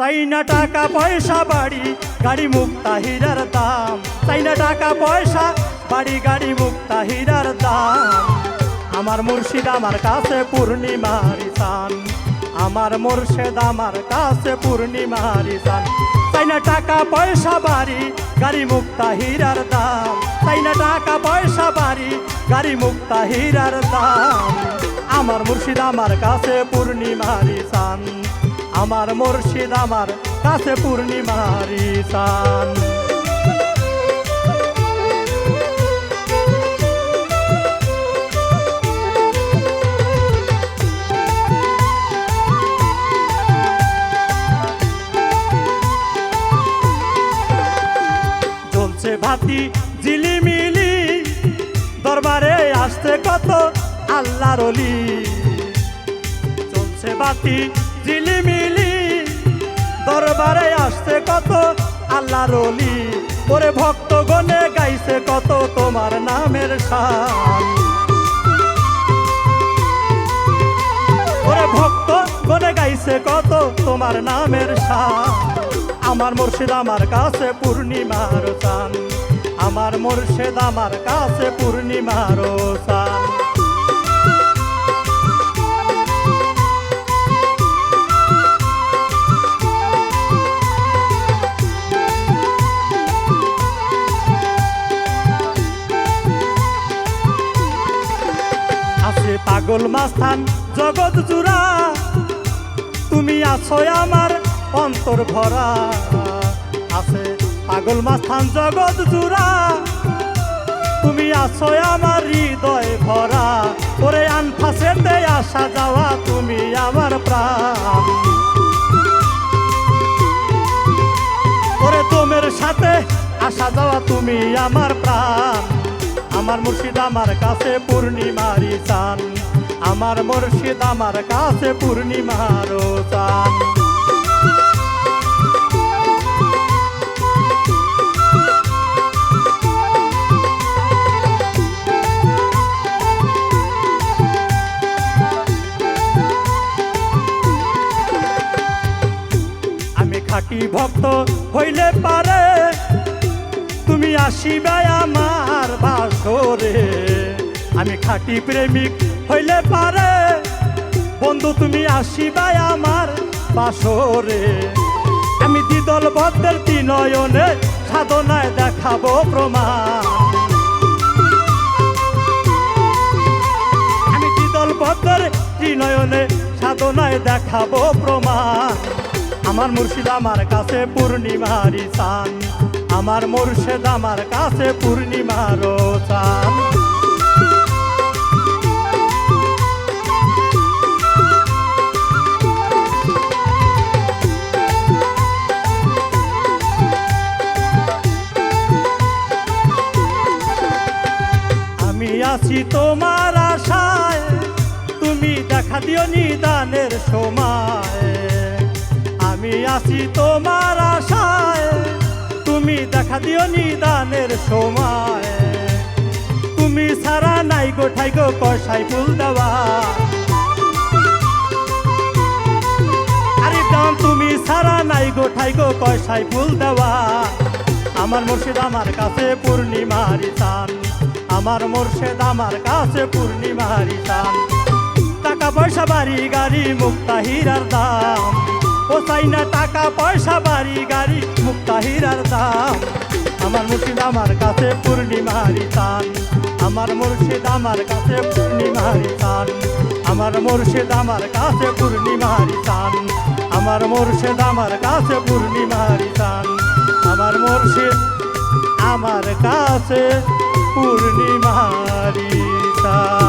চাই না টাকা পয়সা, বাড়ি গাড়ি মুক্তা, হীরার দাম। চাই না টাকা পয়সা, বাড়ি গাড়ি মুক্তা, হীরার দাম। আমার মুর্শিদ আমার কাছে পূর্ণিমার ইসান আমার মুর্শিদ আমার কাছে পূর্ণিমার ইসান চাই না টাকা পয়সা, বাড়ি গাড়ি মুক্তা, হীরার দাম। চাই না টাকা পয়সা, বাড়ি গাড়ি মুক্তা, হীরার দাম। আমার মুর্শিদ আমার কাছে পূর্ণিমার ইসান আমার মুর্শিদ, আমার কাছে পূর্ণিমার ইসান জ্বলছে ভাতি জিলিমিলি দরবারে আসছে কত আল্লাহর চলছে বাতি জিলিমিলি দরবারে আসছে কত আল্লাহর রলি ওরে ভক্ত গনে গাইছে কত তোমার নামের শান। ওরে ভক্ত গনে গাইছে কত তোমার নামের শান। আমার মুর্শিদ আমার কাছে পূর্ণিমার চান। আমার মুর্শিদ আমার কাছে পূর্ণিমার চান। আছে পাগল মাস্থান জগৎ জুড়া। তুমি আছো আমার অন্তর ভরা। আছে পাগল মাস্থান জগৎ জুড়া। তুমি আছো আমার হৃদয় ভরা। ওরে আনফাসেতে আসা যাওয়া তুমি আমার প্রাণ। ওরে তোমের সাথে আসা যাওয়া তুমি আমার প্রাণ। আমার মুর্শিদ আমার কাছে পূর্ণিমারি চান আমার মুর্শিদ আমার কাছে পূর্ণিমার চান আমি খাঁটি ভক্ত হইলে পারে তুমি আসিবে আমার বাসরে। আমি খাঁটি প্রেমিক হইলে পারে। বন্ধু, তুমি আসিবে আমার বাসরে। আমি দ্বিদল ভদ্রের তিনয়নে সাধনায় দেখাবো প্রমাণ। আমি দ্বিদল ভদ্রের ত্রিনয়নে সাধনায় দেখাবো প্রমাণ। আমার মুর্শিদ আমার কাছে পূর্ণিমারি চান আমার মুর্শিদ আমার কাছে পূর্ণিমার চান আমি আছি তোমার আশায়, তুমি দেখা দিও নিদানের সময়। আমি আছি তোমার আশায়। তুমি দেখা দিও নিদানের সময়। তুমি সারা নাই গো ঠাই গো কষাই ফুল দেওয়া। আরে দাম তুমি সারা নাই গো ঠাই গো কষাই ফুল দেওয়া। আমার মুর্শিদ আমার কাছে পূর্ণিমারি চান আমার মুর্শিদ আমার কাছে পূর্ণিমারি চান টাকা পয়সা, বাড়ি, গাড়ি, মুক্তা, হীরার দাম। চাই না টাকা, পয়সা, বাড়ি, গাড়ি, মুক্তা হীরার দাম। আমার মুর্শিদ আমার কাছে পূর্ণিমারি চান আমার মুর্শিদ আমার কাছে পূর্ণিমারি চান আমার মুর্শিদ আমার কাছে পূর্ণিমারি চান আমার মুর্শিদ আমার কাছে পূর্ণিমারি চান আমার মুর্শিদ আমার কাছে পূর্ণিমারি চান